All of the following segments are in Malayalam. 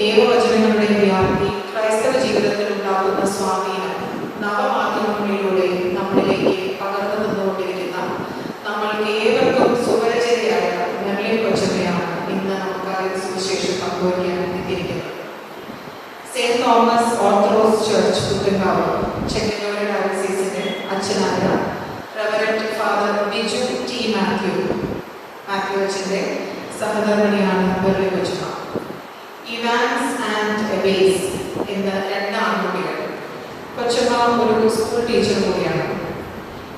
ദൈവവചനങ്ങളുടെ വ്യാപ്തി ക്രൈസ്തവ ജീവിതത്തിൽ ഉണ്ടാകുന്ന സ്വാധീനം നവമാധ്യമങ്ങളിലൂടെ നമ്മളിലേക്ക് പകർന്നു തന്നുകൊണ്ടിരിക്കുന്ന നമ്മൾക്ക് ഏവർക്കും സുപരിചിതയായ മെർലിൻ കൊച്ചമ്മയാണ് ഇന്ന് നമുക്കായി സുവിശേഷം പങ്കുവയ്ക്കാൻ എത്തിയിരിക്കുന്നത്. Saint Thomas Orthodox Church Puthenkavu Chengannur ഡയസീസിന്റെ അച്ഛനായ reverend father Biju T Mathew Mathew അച്ഛന്റെ സഹധർമ്മിണിയാണ് മെർലിൻ കൊച്ചമ്മ. എബേസ് എന്ന രണ്ട് ആൺകുട്ടികൾ കൊച്ചമ്മ ഒരു സ്കൂൾ ടീച്ചർ കൂടിയാണ്.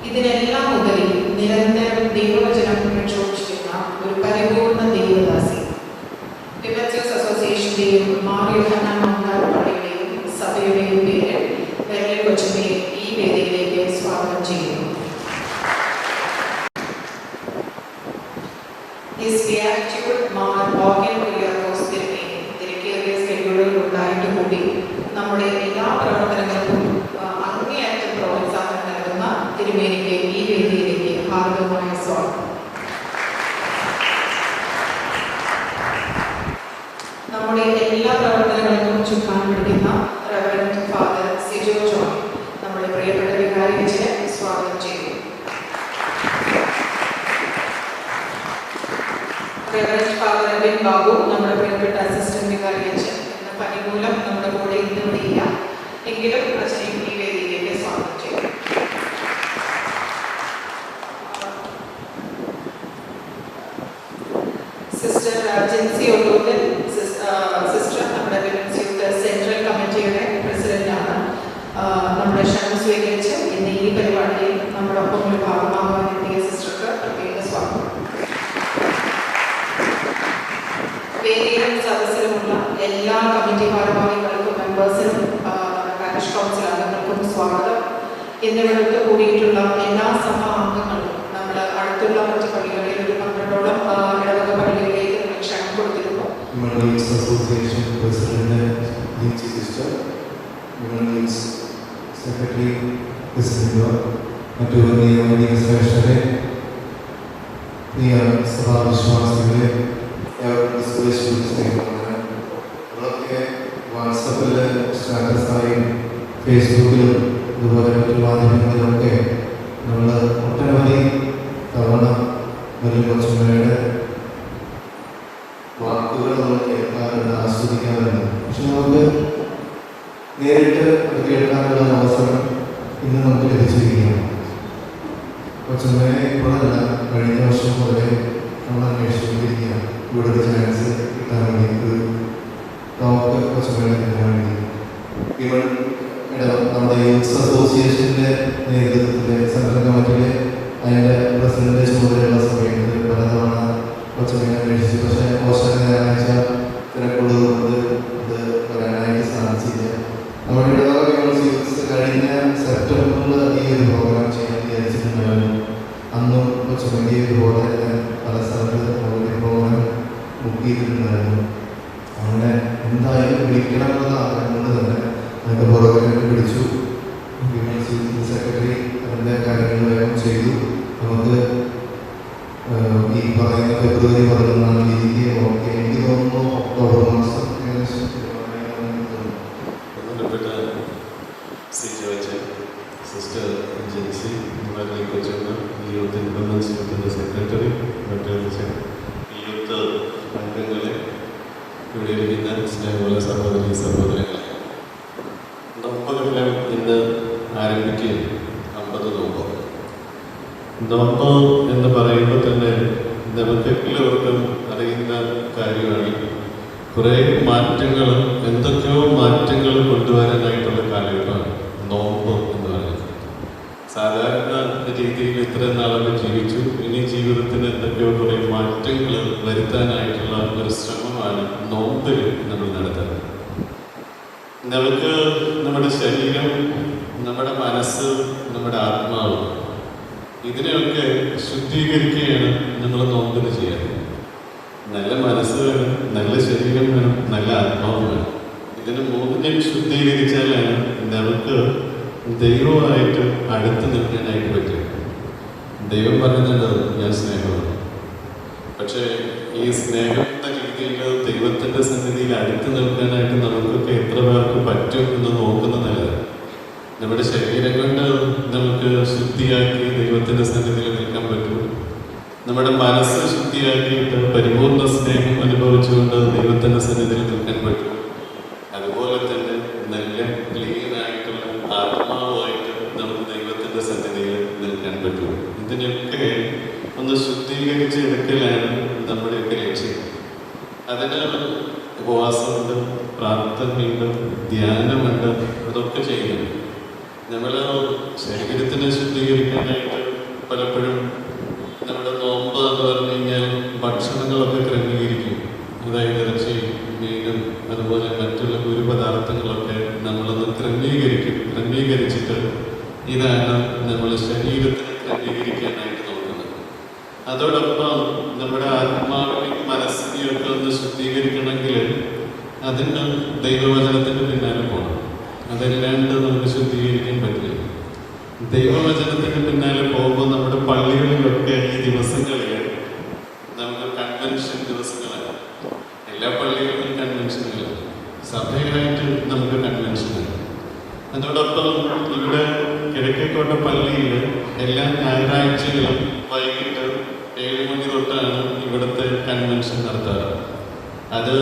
ഇതിനെല്ലാം ഉപരി നിരന്തരം ദൈവവചനം പ്രക്ഷോഭിച്ചിരുന്ന ഒരു പരിപൂർണ ദൈവദാസി. ടിബറ്റ്യൂസ് അസോസിയേഷന്റെയും മാറിയോഹന മംഗാർ പള്ളിയുടെയും സഭയുടെയും പേര് സിസ്റ്റർ ജിൻസി ഒട്ടൂരിൽ സിസ്റ്റർ നമ്മുടെ വിമൻസ് യൂത്ത് സെൻട്രൽ കമ്മിറ്റിയുടെ പ്രസിഡന്റാണ് നമ്മുടെ ക്ഷണം സ്വീകരിച്ച് ഇന്ന് ഈ പരിപാടിയിൽ നമ്മുടെ ഒപ്പം ഒരു ഭാഗമാകാൻ എത്തിയ സിസ്റ്റർക്ക് പ്രത്യേക സ്വാഗതം. വേദിയിലും സദസ്സിലുമുള്ള എല്ലാ കമ്മിറ്റി ഭാരവാഹികൾക്കും മെമ്പേഴ്സിനും പാരിഷ് കൗൺസിൽ അംഗങ്ങൾക്കും സ്വാഗതം. എന്നിവിടത്ത് കൂടിയിട്ടുള്ള എല്ലാ സഭാ അംഗങ്ങളും Human Rights Association President Lindsay Sister, Human Rights Secretary President മറ്റു നിയമനീയ ശ്രേഷ്ഠരെ പ്രിയ സഭാവിശ്വാസികളെ എന്നെ എന്തായാലും വിളിക്കണം എന്നുള്ള ആഗ്രഹം കൊണ്ട് തന്നെ. അതിന്റെ പുറകെ പിടിച്ചു. സെക്രട്ടറി അതിന്റെ കാര്യങ്ങൾ വേഗം ചെയ്തു. നമുക്ക് ഈ പറയുന്ന ഫെബ്രുവരി പതിനൊന്നാം തീയതിക്ക് ഓക്കെ. എനിക്ക് തോന്നുന്നു ജീവിച്ചു ഇനി ജീവിതത്തിന് എന്തൊക്കെയോ കുറേ മാറ്റങ്ങൾ വരുത്താനായിട്ടുള്ള ഒരു ശ്രമമാണ് നോമ്പ് നമ്മൾ നടത്തുന്നത്. നമുക്ക് നമ്മുടെ ശരീരം നമ്മുടെ മനസ്സ് നമ്മുടെ ആത്മാവ് ഇതിനെയൊക്കെ ശുദ്ധീകരിക്കുകയാണ് നമ്മൾ നോമ്പിന് ചെയ്യുന്നത്. നല്ല മനസ്സ് വേണം നല്ല ശരീരം വേണം നല്ല ആത്മാവ് വേണം. ഇതിന് മൂന്നിനെയും ശുദ്ധീകരിച്ചാലാണ് നമുക്ക് ദൈവമായിട്ട് അടുത്ത് നിൽക്കാനായിട്ട് പറ്റും ദൈവം പറയുന്നുണ്ട് ഞാൻ സ്നേഹമാണ്. പക്ഷേ ഈ സ്നേഹം എന്ന രീതിയിൽ ദൈവത്തിന്റെ സന്നിധിയിൽ അടുത്ത് നിൽക്കാനായിട്ട് നമുക്കൊക്കെ എത്ര പേർക്ക് പറ്റും എന്ന് നോക്കുന്നതല്ല നമ്മുടെ ശരീരം കൊണ്ട് നമുക്ക് ശുദ്ധിയാക്കി ദൈവത്തിന്റെ സന്നിധിയിൽ നിൽക്കാൻ പറ്റും. നമ്മുടെ മനസ്സ് ശുദ്ധിയാക്കിയിട്ട് പരിപൂർണ സ്നേഹം അനുഭവിച്ചുകൊണ്ട് ദൈവത്തിന്റെ സന്നിധിയിൽ നിൽക്കാൻ പറ്റും. അതുപോലെ തന്നെ നല്ല ക്ലീൻ ആത്മാവായിട്ട് നമുക്ക് ദൈവത്തിന്റെ സന്നിധിയിൽ നിൽക്കാൻ പറ്റും. ഇതിനൊക്കെ ഒന്ന് ശുദ്ധീകരിച്ച് എടുക്കലാണ് നമ്മുടെയൊക്കെ ലക്ഷ്യം. അതിന് ഉപവാസമുണ്ട് പ്രാർത്ഥനയുണ്ട് ധ്യാനമുണ്ട് അതൊക്കെ ചെയ്യുന്നുണ്ട് നമ്മൾ ശരീരത്തിനെ ശുദ്ധീകരിക്കാനായിട്ട് പലപ്പോഴും കൺവെൻഷൻ ദിവസങ്ങളാണ് എല്ലാ പള്ളികളിലും കൺവെൻഷനുകൾ സഭയിലായിട്ട് നമുക്ക് കൺവെൻഷനുകൾ അതോടൊപ്പം ഇവിടെ കിഴക്കേക്കോട്ട പള്ളിയിൽ എല്ലാ ഞായറാഴ്ചകളും വൈകിട്ട് ഏഴ് മണി തൊട്ടാണ് ഇവിടുത്തെ കൺവെൻഷൻ നടത്താറ്. അത്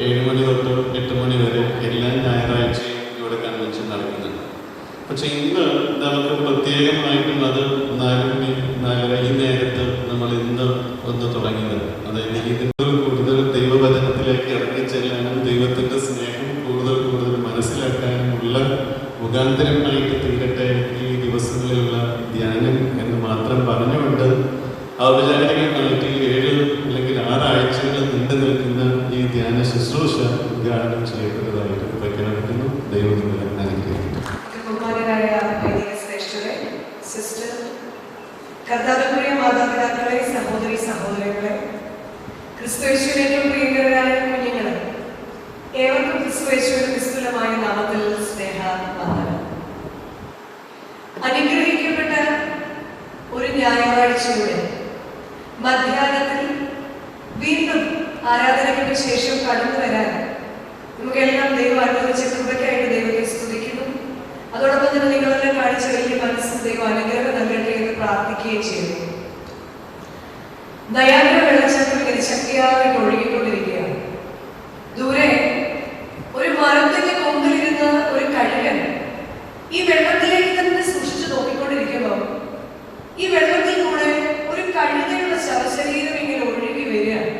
ഏഴ് മണി തൊട്ട് എട്ട് മണി വരെ എല്ലാ ഞായറാഴ്ചയും ഇവിടെ കൺവെൻഷൻ നടക്കുന്നുണ്ട് പക്ഷെ ഇന്ന് നമുക്ക് പ്രത്യേകമായിട്ടും അത് നാല് മണി നാലര ഈ ഇന്ന് ഒന്ന് തുടങ്ങിയത്. അതായത് ഇതിന് കൂടുതൽ കർത്താവിന്റെ മാതാപിതാക്കളെ സഹോദരി സഹോദരങ്ങളെ ക്രിസ്തുവേശുവിന്റെ ഏറ്റവും പ്രിയങ്കരായ കുഞ്ഞുങ്ങളെ ഏവർക്കും ക്രിസ്തുവേശുവിന്റെ വിസ്തുലമായ നാമത്തിൽ സ്നേഹ വന്ദനം അനുഗ്രഹിക്കപ്പെട്ട ഒരു ഞായറാഴ്ചയുടെ മധ്യാഹ്നത്തിൽ വീണ്ടും ആരാധനയ്ക്ക് ശേഷം കടന്നു വരാൻ നമുക്കെല്ലാം ദൈവം അനുഭവിച്ച കൃപയ്ക്കായിട്ട് ദൈവത്തെ സ്തുതിക്കുന്നു. അതോടൊപ്പം തന്നെ നിങ്ങളെല്ലാം കാണിച്ച വലിയ ദൈവം അനുഗ്രഹം നൽകട്ടെ എന്ന് പ്രാർത്ഥിക്കുകയും ചെയ്യുന്നു നയാഗ്ര വെള്ളച്ചാട്ടം ശക്തിയായിട്ട് ഒഴുകിക്കൊണ്ടിരിക്കുകയാണ്. ദൂരെ ഒരു മരത്തിന്റെ കൊമ്പിലിരുന്ന ഒരു കഴുകൻ ഈ വെള്ളത്തിലേക്ക് തന്നെ സൂക്ഷിച്ചു നോക്കിക്കൊണ്ടിരിക്കുമ്പോൾ ഈ വെള്ളത്തിലൂടെ ഒരു കഴുകയുടെ ശവശരീരം ഇങ്ങനെ ഒഴുകി വരികയാണ്.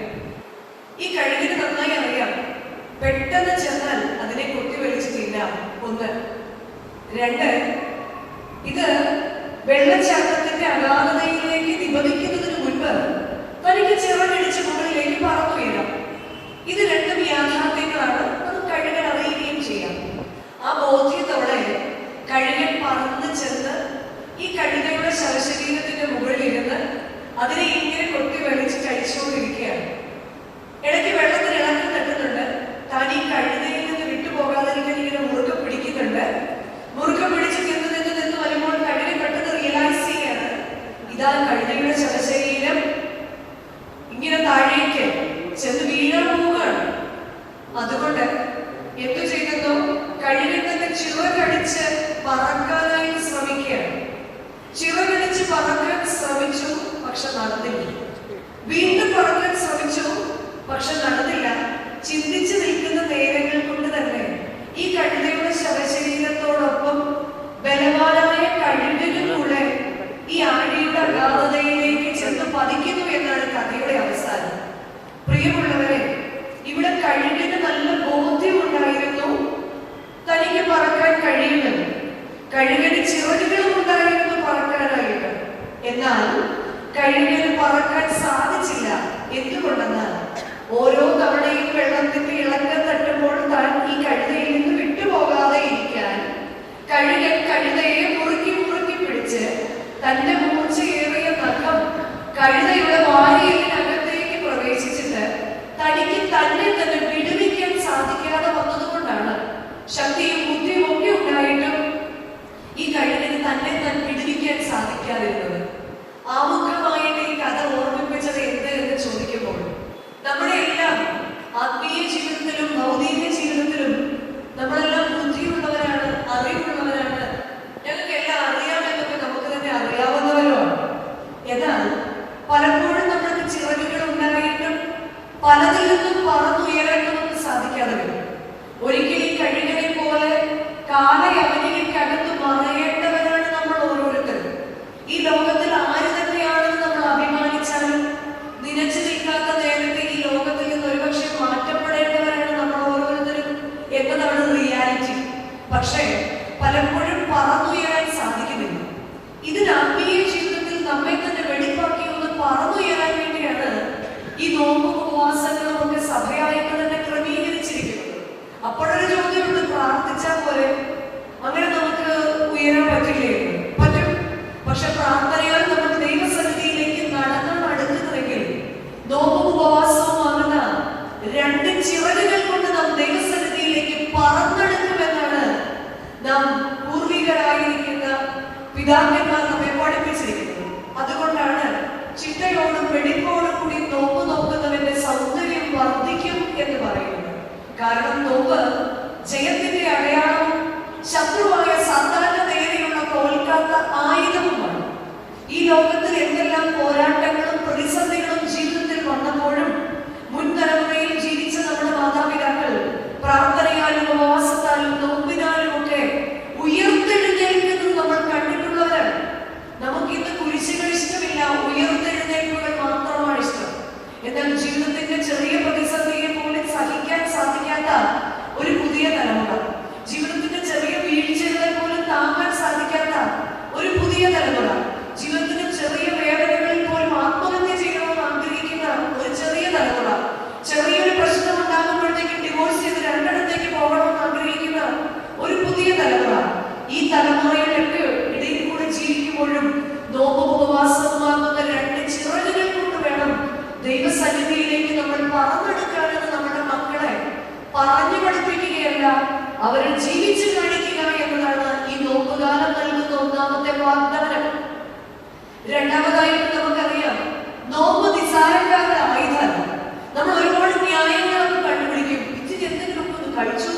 ഈ കഴുകിന് നന്നായി അറിയാം പെട്ടെന്ന് ചെന്നാൽ അതിനെ കൊത്തിവലിച്ച് തിന്നാം ഒന്ന് രണ്ട്. ഇത് വെള്ളച്ചാട്ടത്തിന്റെ അഗാധതയിലേക്ക് നിബന്ധിക്കുന്നതിന് മുൻപ് തനിക്ക് ചിറകടിച്ച് മുകളിലേക്ക് പറന്നു വീഴാം. ഇത് രണ്ടും യാഥാർത്ഥ്യങ്ങളാണ്. അത് കഴുകൻ അറിയുകയും ചെയ്യാം. ആ ബോധ്യത്തോടെ കഴുകൻ പറന്ന് ചെന്ന് ഈ കഴുകയുടെ ശവശരീരത്തിന്റെ മുകളിൽ ഇരുന്ന് അതിനെ ഈ ഒക്കെ ഉണ്ടായിട്ടും ഈ കഴിഞ്ഞത് തന്നെ തന്നെ പിടിപ്പിക്കാൻ സാധിക്കാതിരുന്നു. ഈ നോമ്പ് ഉപവാസങ്ങളുമൊക്കെ സഭയായിട്ട് തന്നെ ക്രമീകരിച്ചിരിക്കുന്നത്? അപ്പോഴൊരു ചോദ്യമുണ്ട് പ്രാർത്ഥിച്ചാൽ പോലെ അങ്ങനെ നമുക്ക് ഉയരാൻ പറ്റില്ലേ? പറ്റും. പക്ഷെ പ്രാർത്ഥനയാൽ നമ്മൾ ദൈവസന്നിധിയിലേക്ക് നടന്ന് അടുക്കുന്നതെങ്കിൽ നോമ്പ് ഉപവാസവുമാകുന്ന രണ്ട് ചിറകുകൾ കൊണ്ട് നാം ദൈവസന്നിധിയിലേക്ക് പറന്നെടുക്കുമെന്നാണ് നാം പൂർവികരായിരിക്കുന്ന പിതാക്കന്മാർ നമ്മെ പഠിപ്പിച്ചിരിക്കുന്നത്. അതുകൊണ്ടാണ് ചിട്ടയോടും വെടിപ്പ് എന്ന് പറയുന്നത്. കാരണം നോവ് ജയത്തിന്റെ അടയാളവും ശത്രുവായ സാധാരണ നേരെയുള്ള തോൽക്കാത്ത ആയുധവുമാണ്. ഈ ലോകത്തിൽ എന്തെല്ലാം പോരാട്ടങ്ങളും പ്രതിസന്ധികളും ജീവിതത്തിൽ വന്നപ്പോഴും മുൻതലമുറയിൽ ജീവിച്ച നമ്മുടെ മാതാപിതാക്കൾ പ്രാർത്ഥനയാലും ഉപവാസത്താലും നോമ്പ് 가르쳐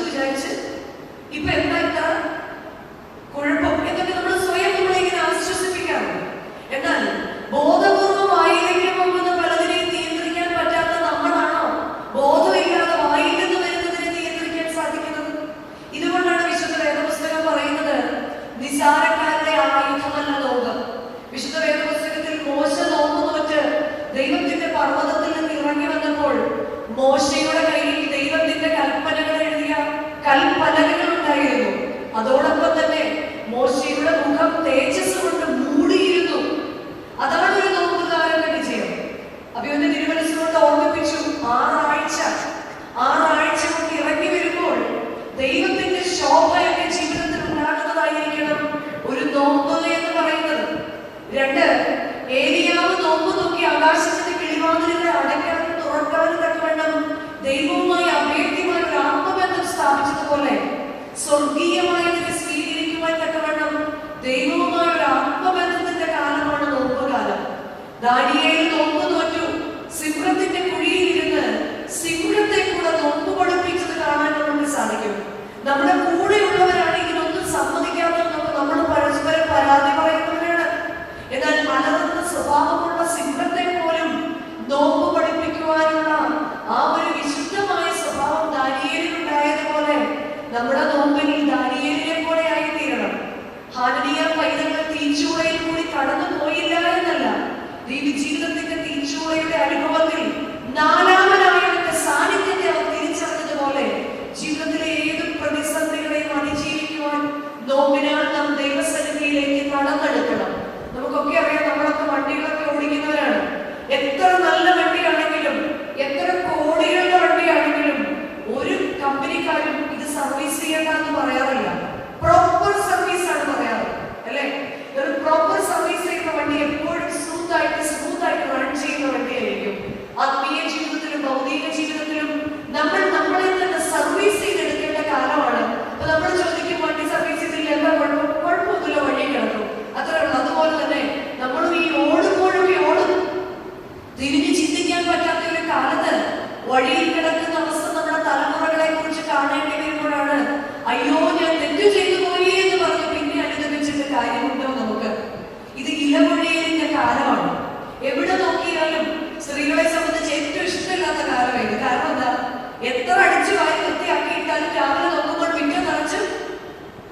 മുമ്പ് നോക്കി അവകാശത്തിന്റെ കിളിവാതിലുകളെ അടയ്ക്കാനും തുറക്കാനും തക്കവണ്ണം ദൈവവുമായി അഭേദ്യമായ ഒരു ആത്മബന്ധം സ്ഥാപിച്ചതുപോലെ സ്വർഗീയമായതിനെ സ്വീകരിക്കുവാൻ തക്കവണ്ണം ദൈവവുമായ ഒരു ആത്മബന്ധത്തിന്റെ കാലമാണ് നോമ്പുകാലം ദാനിയേൽ നോമ്പ് സിംഹത്തിന്റെ കുഴിയിലിരുന്ന് സിംഹത്തെ കൂടെ നോമ്പ് പഠിപ്പിച്ചത് സാധിക്കും. നമ്മുടെ സ്വഭാവമുള്ള സിംഹത്തെ പോലും നോമ്പ് പഠിപ്പിക്കുവാനുള്ള ആ ഒരു വിശുദ്ധമായ സ്വഭാവം ദാനിയേലിനുണ്ടായതുപോലെ നമ്മുടെ നോമ്പിൽ ദാനിയേലിനെ പോലെ ആയിത്തീരണം. ഹാനനീയ പൈതങ്ങൾ തീച്ചുളയിൽ കൂടി കടന്നു പോയില്ല എന്നല്ല. ജീവിതത്തിന്റെ തീച്ചുളയുടെ അനുഭവത്തിൽ നാലാം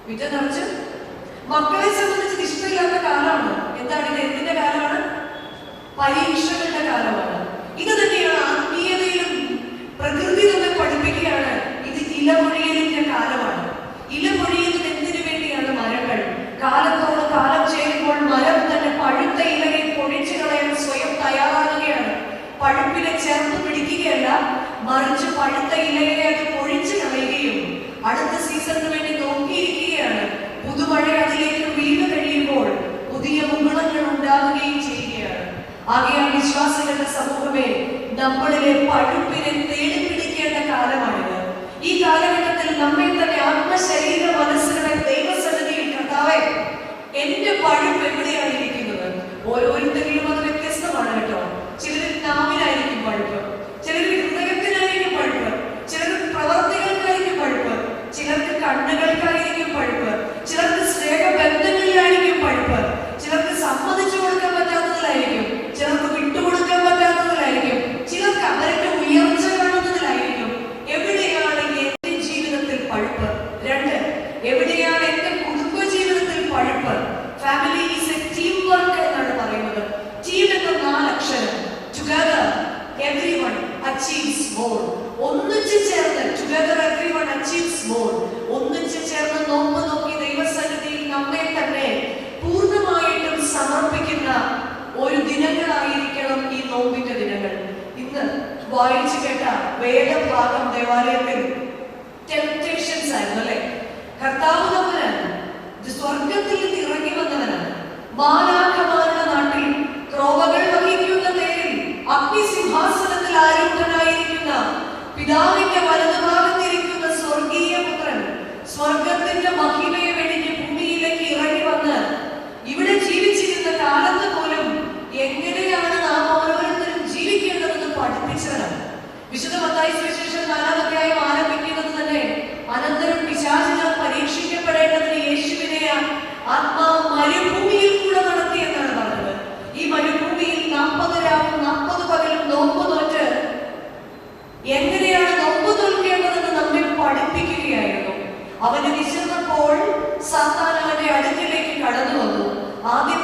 വിറ്റ നിറച്ച് മക്കളെ സംബന്ധിച്ച് ഇഷ്ടമില്ലാത്ത കാലമാണ്. എന്താണ് ഇത്? എന്തിന്റെ കാലമാണ്? പരീക്ഷകളുടെ കാലമാണ്. ഇത് തന്നെയാണ് ആത്മീയതയിലും പ്രകൃതി തന്നെ പഠിപ്പിക്കുകയാണ് ഇത് ഇലമൊഴിയലിന്റെ കാലമാണ്. ഇലമൊഴിയലിൽ എന്തിനു വേണ്ടിയാണ് മരങ്ങൾ? കാലത്തോട് കാലം ചേരുമ്പോൾ മരം തന്നെ പഴുത്ത ഇലയെ പൊടിച്ചു കളയാൻ സ്വയം തയ്യാറാകുകയാണ്. പഴുപ്പിനെ ചേർത്ത് പിടിക്കുകയല്ല മറിച്ച് പഴുത്ത ഇലയെ ആകെയാൽ വിശ്വാസികളുടെ സമൂഹമേ നമ്മളിലെ പഴുപ്പിനെ തേടി പിടിക്കേണ്ട കാലമാണിത്. ഈ കാലഘട്ടത്തിൽ നമ്മെ തന്നെ ആത്മശരീര മനസ്സിനെ ദൈവസന്നിധിയിൽ കർത്താവെ എന്റെ പഴുപ്പ് എവിടെയാണ് ഇരിക്കുന്നത്? ഓരോരുത്തരിലും അതിനെ കർത്താവ് ദേവാലയത്തിൽ ടെംപ്റ്റേഷൻസ് ആയിരുന്നു അല്ലെ? കർത്താവ് തമ്പുരാണ് സ്വർഗത്തിൽ ഇറങ്ങി വന്നവനാണ്. മാലാഖമാരുടെ നാട്ടിൽ ക്രോവകൾ വഹിക്കുന്ന പേരിൽ അഗ്നി സിംഹാസനത്തിൽ ആരൂഢനായിരിക്കുന്ന പിതാവിന്റെ വലതുഭാഗത്തിരിക്കുന്ന സ്വർഗീയ പുത്രൻ സ്വർഗത്തിന്റെ മഹിമയെ വെടിഞ്ഞ് ഭൂമിയിലേക്ക് ഇറങ്ങി വന്ന് ഇവിടെ ജീവിച്ചിരുന്ന കാലത്ത് പോലും എങ്ങനെയാണ് നാം ഓരോരുത്തരും ജീവിക്കേണ്ടതെന്ന് പഠിപ്പിച്ചവരാണ് വിശുദ്ധ മത്തായി സുവിശേഷം ആത്മാവ് മരുഭൂമിയിൽ കൂടെ നടത്തി എന്നാണ് പറഞ്ഞത്. ഈ മരുഭൂമിയിൽ നാൽപ്പത് രാവും നാൽപ്പത് പകലും നോമ്പ് നോറ്റ് എങ്ങനെയാണ് നോമ്പ് നോൽക്കേണ്ടതെന്ന് നമ്മെ പഠിപ്പിക്കുകയായിരുന്നു. അവന് വിശന്നപ്പോൾ സാത്താൻ അവന്റെ അടുക്കിലേക്ക് കടന്നു വന്നു. ആദ്യം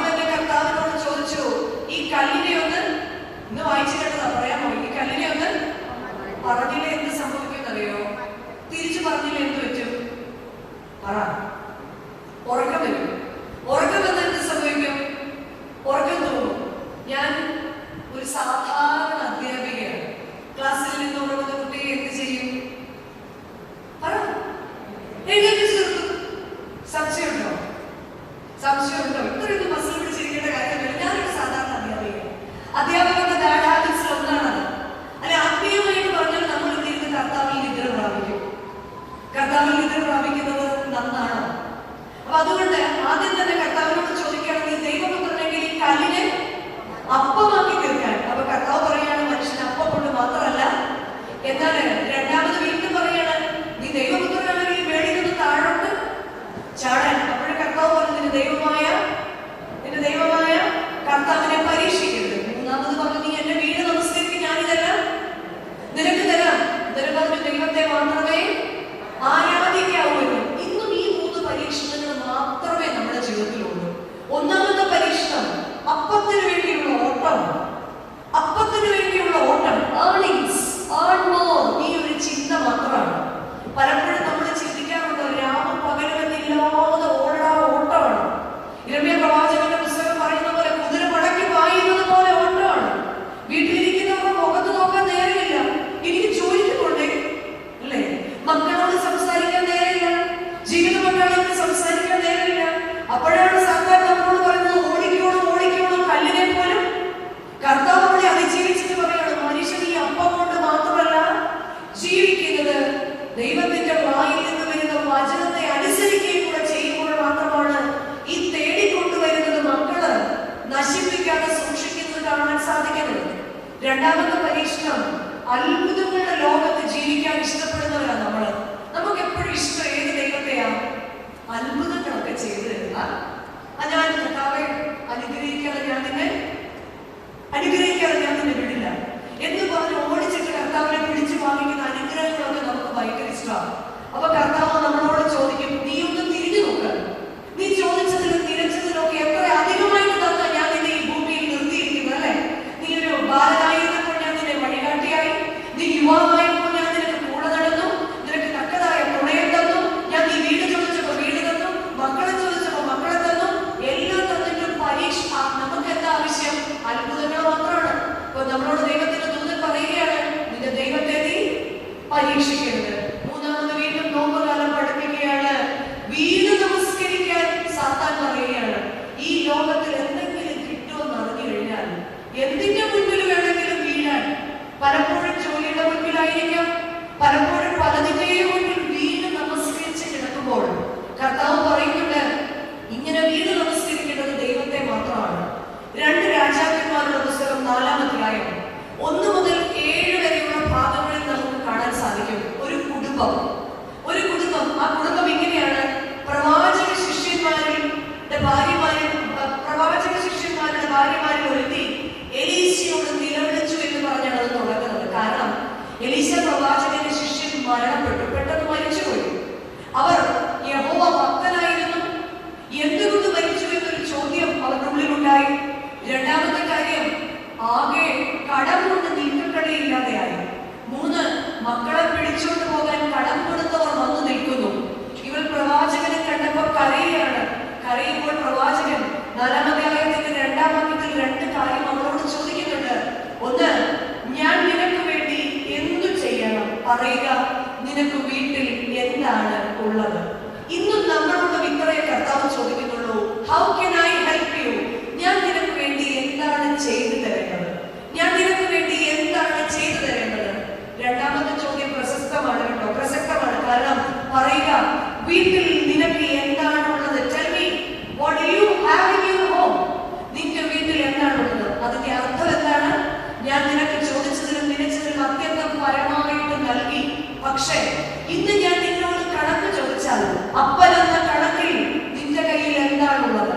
മരണപ്പെട്ടു. പെട്ടെന്ന് മരിച്ചുപോയി. അവർ യഹോവ ഭക്തനായിരുന്നു. എന്തുകൊണ്ട് മരിച്ചു എന്നൊരു ചോദ്യം അവരുടെ ഉള്ളിലുണ്ടായി രണ്ടാമത്തെ കാര്യം ആകെ കടം കൊണ്ട് നീക്കക്കടയില്ലാതെയായി മൂന്ന് മക്കളെ പിടിച്ചുകൊണ്ട് പോകാൻ കടം കൊടുത്തവർ വന്നു നിൽക്കുന്നു. ഇവർ പ്രവാചകനെ കണ്ടപ്പോൾ കരയുകയാണ്. കരയുമ്പോൾ പ്രവാചകൻ നാലാമധ്യായത്തിന്റെ രണ്ടാം വാക്യത്തിൽ രണ്ട് കാര്യം അവളോട് ചോദിക്കുന്നുണ്ട്. ഒന്ന് ഞാൻ നിനക്ക് വേണ്ടി എന്തു ചെയ്യണം? പറയുക. നിനക്ക് വീട്ടിൽ എന്താണ് ഉള്ളത്? ഇന്നും നമ്മളോട് വിക്രയ കർത്താവ് ചോദിക്കുന്നുള്ളൂ ഹൗ കെൻ ഐ പക്ഷേ ഇന്ന് ഞാൻ നിന്നോട് കണക്ക് ചോദിച്ചാൽ അപ്പൻ എന്ന കണക്കിൽ നിന്റെ കയ്യിൽ എന്താണുള്ളത്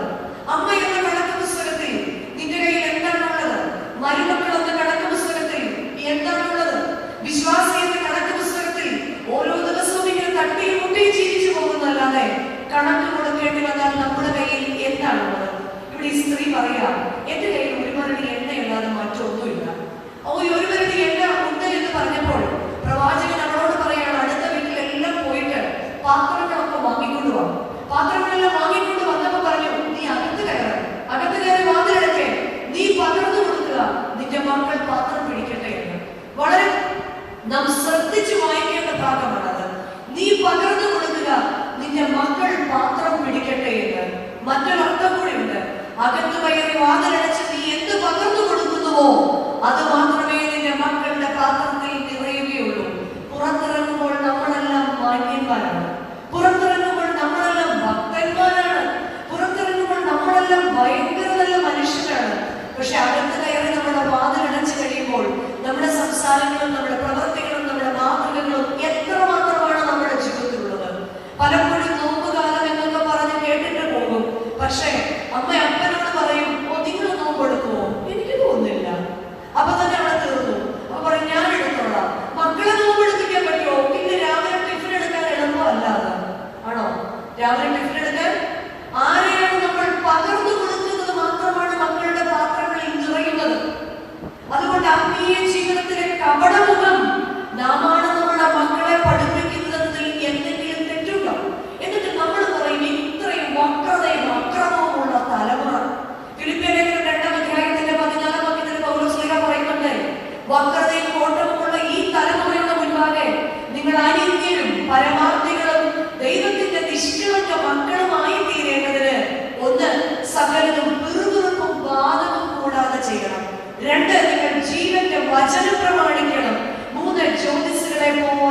അമ്മ എന്ന കണക്ക് പുസ്തകത്തിൽ നിന്റെ കയ്യിൽ എന്താണുള്ളത് മരുമക്കൾ എന്ന കണക്ക് പുസ്തകത്തിൽ എന്താണുള്ളത് വിശ്വാസി എന്ന കണക്ക് പുസ്തകത്തിൽ ഓരോ ദിവസവും ഇങ്ങനെ തട്ടിയും മുട്ടി ജീവിച്ചു പോകുന്നല്ലാതെ കണക്ക് കൊടുക്കേണ്ടി വന്നാൽ നമ്മുടെ കയ്യിൽ എന്താണുള്ളത് ഇവിടെ ഈ സ്ത്രീ പറയാം മറ്റുള്ള ആത്മീയ ജീവിതത്തിലെ കപടമുഖം നാം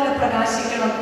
olha para